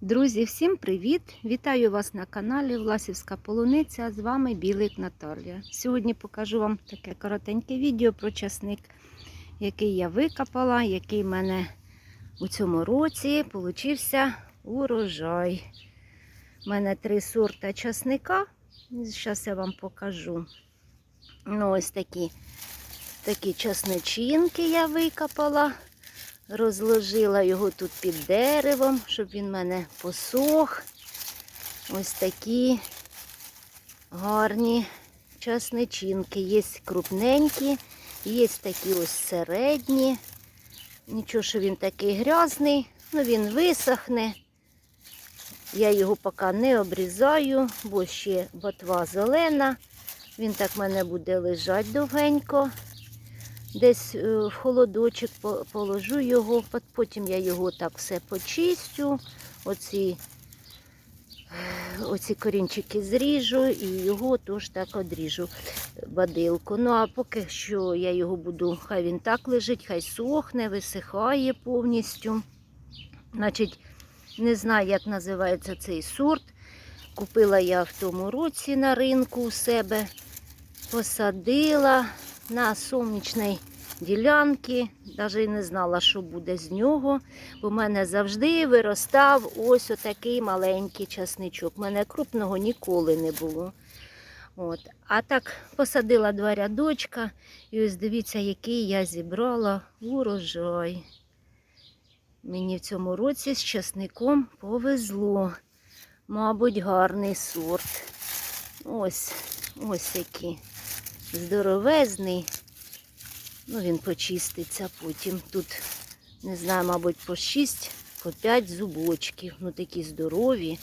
Друзі, всім привіт! Вітаю вас на каналі Власівська Полуниця. З вами Білик Наталія. Сьогодні покажу вам таке коротеньке відео про часник, який я викопала, який в мене у цьому році получився урожай. У мене три сорта часника. Зараз я вам покажу. Ну, ось такі, такі часничинки я викопала. Розложила його тут під деревом, щоб він в мене посох. Ось такі гарні часничинки. Є крупненькі, є такі ось середні. Нічого, що він такий грязний, ну він висохне. Я його поки не обрізаю, бо ще ботва зелена. Він так в мене буде лежати довгенько десь е, в холодочок положу його, потім я його так все почистю, оці, е, оці корінчики зріжу і його теж так одріжу бадилку. Ну а поки що я його буду, хай він так лежить, хай сохне, висихає повністю. Значить, не знаю, як називається цей сорт. Купила я в тому році на ринку у себе, посадила на сонячній ділянці. Навіть не знала, що буде з нього. В мене завжди виростав ось отакий маленький часничок. У мене крупного ніколи не було. От. А так посадила два рядочка, і ось дивіться, який я зібрала урожай. Мені в цьому році з часником повезло. Мабуть, гарний сорт. Ось, ось який здоровезний. Ну, він почиститься потім. Тут, не знаю, мабуть, по 6, по 5 зубочків. Ну, такі здорові.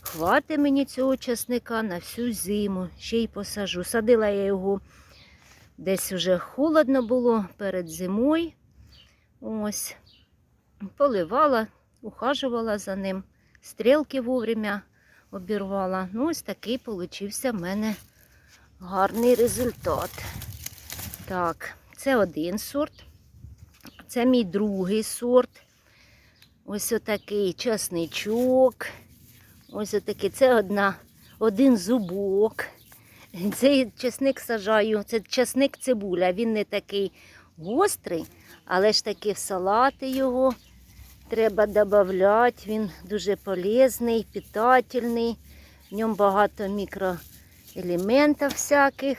Хватить мені цього часника на всю зиму. Ще й посажу. Садила я його десь вже холодно було перед зимою. Ось. Поливала, ухажувала за ним. Стрілки вовремя обірвала. Ну, ось такий получився в мене гарний результат. Так, це один сорт. Це мій другий сорт. Ось отакий часничок. Ось отакий. Це одна, один зубок. Цей часник сажаю. Це часник цибуля. Він не такий гострий, але ж таки в салати його треба додати. Він дуже полезний, питательний. В ньому багато мікроелементів всяких,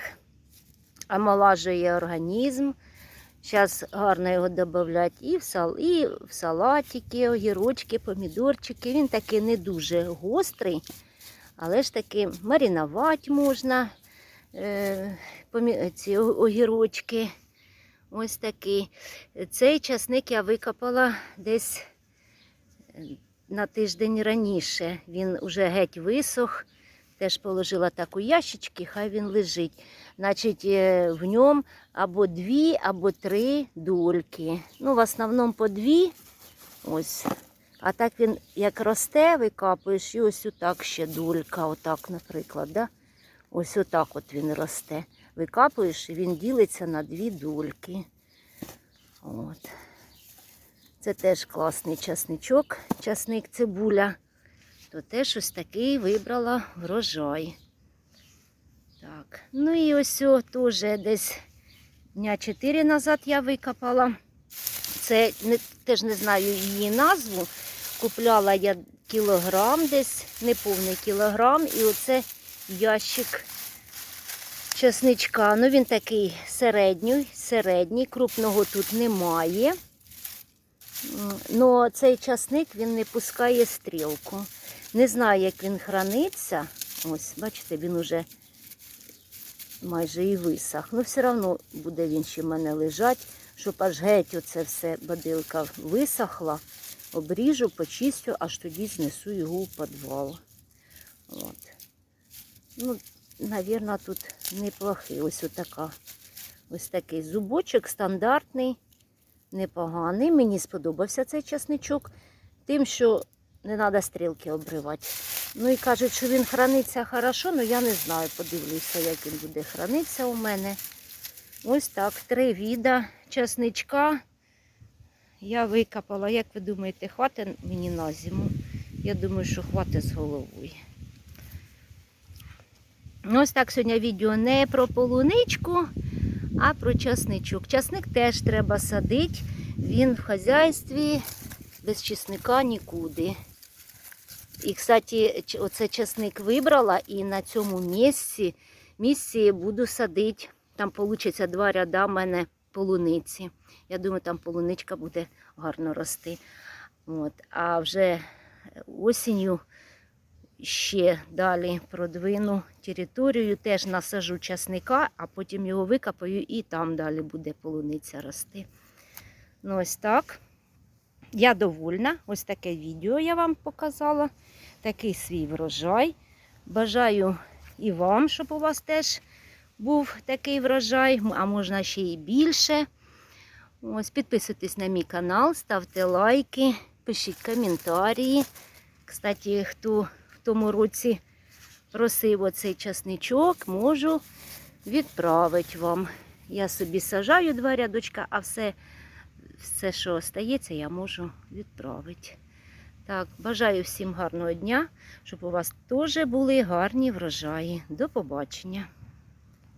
омолажує організм. Зараз гарно його додати і в, сал, і в салатики, огірочки, помідорчики. Він такий не дуже гострий, але ж таки маринувати можна е, ці огірочки. Ось такий. Цей часник я викопала десь е, на тиждень раніше. Він вже геть висох. Теж положила так у ящички, хай він лежить. Значить, е, в ньому або дві, або три дольки. Ну, в основному по дві. Ось. А так він як росте, викапуєш, і ось отак ще долька, отак, наприклад. Да? Ось отак от він росте. Викапуєш, і він ділиться на дві дольки. От. Це теж класний часничок, часник цибуля. То теж ось такий вибрала врожай. Так, ну і ось теж десь дня 4 назад я викопала. Це не, теж не знаю її назву. Купляла я кілограм десь, неповний кілограм, і оце ящик часничка. Ну він такий середній, середній, крупного тут немає. Ну, цей часник він не пускає стрілку. Не знаю, як він храниться. Ось, бачите, він уже майже і висох. Ну, все одно буде він ще в мене лежати, щоб аж геть оце все бадилка висохла. Обріжу, почистю, аж тоді знесу його у підвал. От. Ну, навірно, тут неплохий. Ось отака. Ось такий зубочок стандартний, непоганий. Мені сподобався цей часничок, тим, що не треба стрілки обривати. Ну і кажуть, що він храниться хорошо, але я не знаю, подивлюся, як він буде хранитися у мене. Ось так, три віда часничка. Я викопала, як ви думаєте, хватить мені на зиму? Я думаю, що хватить з головою. Ну, Ось так сьогодні відео не про полуничку, а про часничок. Часник теж треба садити. Він в хазяйстві без часника нікуди. І, кстати, оце часник вибрала і на цьому місці, місці буду садити. Там вийде два ряда в мене полуниці. Я думаю, там полуничка буде гарно рости. От. А вже осінню ще далі продвину територію, теж насажу часника, а потім його викопаю і там далі буде полуниця рости. Ну, ось так. Я довольна. Ось таке відео я вам показала. Такий свій врожай. Бажаю і вам, щоб у вас теж був такий врожай, а можна ще і більше. Ось, підписуйтесь на мій канал, ставте лайки, пишіть коментарі. Кстати, хто в тому році просив оцей часничок, можу відправити вам. Я собі сажаю два рядочка, а все, все, що остається, я можу відправити. Так, бажаю всім гарного дня, щоб у вас теж були гарні врожаї. До побачення.